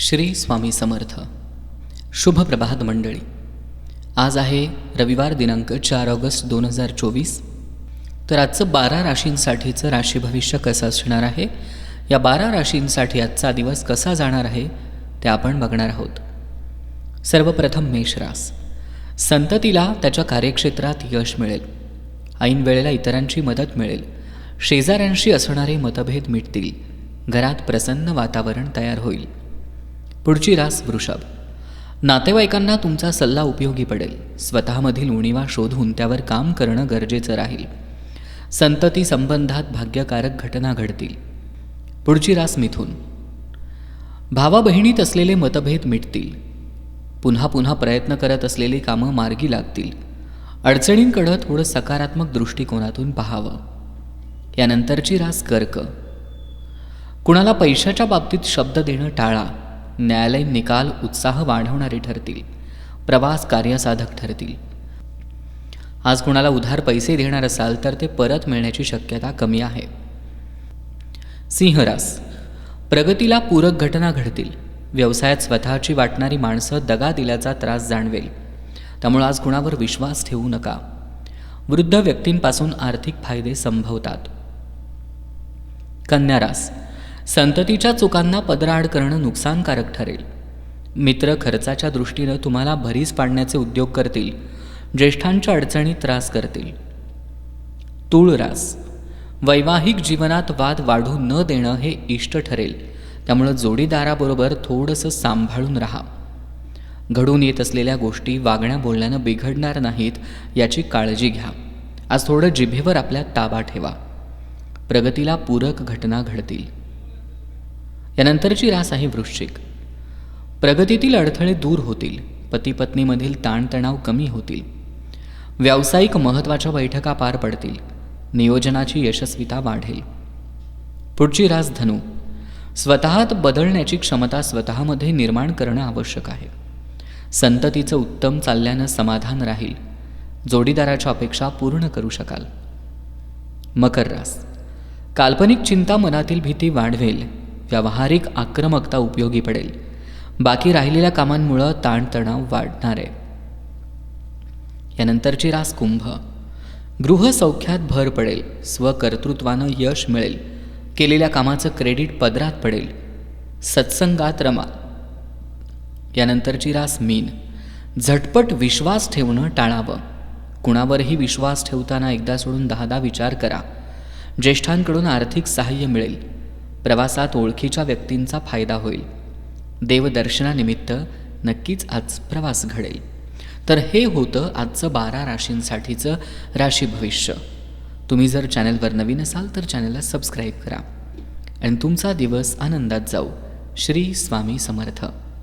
श्री स्वामी समर्थ. शुभ प्रभात मंडळी. आज आहे रविवार दिनांक चार ऑगस्ट दोन हजार चोवीस. तर आजचं बारा राशींसाठीचं राशी भविष्य कसं असणार आहे? या बारा राशींसाठी आजचा दिवस कसा जाणार आहे? ते आपण बघणार आहोत. सर्वप्रथम मेषरास संततीला त्याच्या कार्यक्षेत्रात यश मिळेल. ऐन वेळेला इतरांची मदत मिळेल. शेजाऱ्यांशी असणारे मतभेद मिटतील. घरात प्रसन्न वातावरण तयार होईल. पुढची रास वृषभ. नातेवाईकांना तुमचा सल्ला उपयोगी पडेल. स्वतःमधील उणीवा शोधून त्यावर काम करणं गरजेचं राहील. संतती संबंधात भाग्यकारक घटना घडतील. पुढची रास मिथून. भावा बहिणीत असलेले मतभेद मिटतील. पुन्हा पुन्हा प्रयत्न करत असलेली कामं मार्गी लागतील. अडचणींकडं थोडं सकारात्मक दृष्टिकोनातून पाहावं. यानंतरची रास कर्क. कुणाला पैशाच्या बाबतीत शब्द देणं टाळा. न्यायालयीन निकाल उत्साह वाढवणारे ठरतील. प्रवास कार्यसाधक ठरतील. आज कुणाला उधार पैसे देणार असाल तर ते परत मिळण्याची शक्यता कमी आहे. सिंहरास. प्रगतीला पूरक घटना घडतील. व्यवसायात स्वतःची वाटणारी माणसं दगा दिल्याचा त्रास जाणवेल. त्यामुळे आज कुणावर विश्वास ठेवू नका. वृद्ध व्यक्तींपासून आर्थिक फायदे संभवतात. कन्यारास. संततीच्या चुकांना पदराड करणं नुकसानकारक ठरेल. मित्र खर्चाच्या दृष्टीनं तुम्हाला भरीस पाडण्याचे उद्योग करतील ज्येष्ठांच्या अडचणी त्रास करतील. तुळरास वैवाहिक जीवनात वाद वाढू न देणं हे इष्ट ठरेल त्यामुळं जोडीदाराबरोबर थोडंसं सांभाळून राहा. घडून येत असलेल्या गोष्टी वागण्या बोलण्यानं बिघडणार नाहीत याची काळजी घ्या. आज थोडं जिभेवर आपल्या ताबा ठेवा. प्रगतीला पूरक घटना घडतील. यानंतरची रास आहे वृश्चिक. प्रगतीतील अडथळे दूर होतील पतीपत्नीमधील ताणतणाव कमी होतील. व्यावसायिक महत्त्वाच्या बैठका पार पडतील नियोजनाची यशस्विता वाढेल. पुढची रास धनु. स्वतःत बदलण्याची क्षमता स्वतःमध्ये निर्माण करणं आवश्यक आहे. संततीचं उत्तम चालल्यानं समाधान राहील. जोडीदाराच्या अपेक्षा पूर्ण करू शकाल. मकर रास. काल्पनिक चिंता मनातील भीती वाढवेल. व्यावहारिक आक्रमकता उपयोगी पडेल. बाकी राहिलेल्या कामांमुळं ताणतणाव वाढणार. आहे यानंतरची रास कुंभ. गृहसौख्यात भर पडेल. स्वकर्तृत्वानं यश मिळेल. केलेल्या कामाचं क्रेडिट पदरात पडेल. सत्संगात रमा. यानंतरची रास मीन. झटपट विश्वास ठेवणं टाळावं. कुणावरही विश्वास ठेवताना एकदा सोडून दहादा विचार करा. ज्येष्ठांकडून आर्थिक सहाय्य मिळेल. प्रवासात ओळखीच्या व्यक्तींचा फायदा होईल. देवदर्शनानिमित्त नक्कीच आज प्रवास घडेल. तर हे होतं आजचं बारा राशींसाठीचं राशी भविष्य. तुम्ही जर चॅनलवर नवीन असाल तर चॅनलला सबस्क्राईब करा. आणि तुमचा दिवस आनंदात जाऊ. श्री स्वामी समर्थ.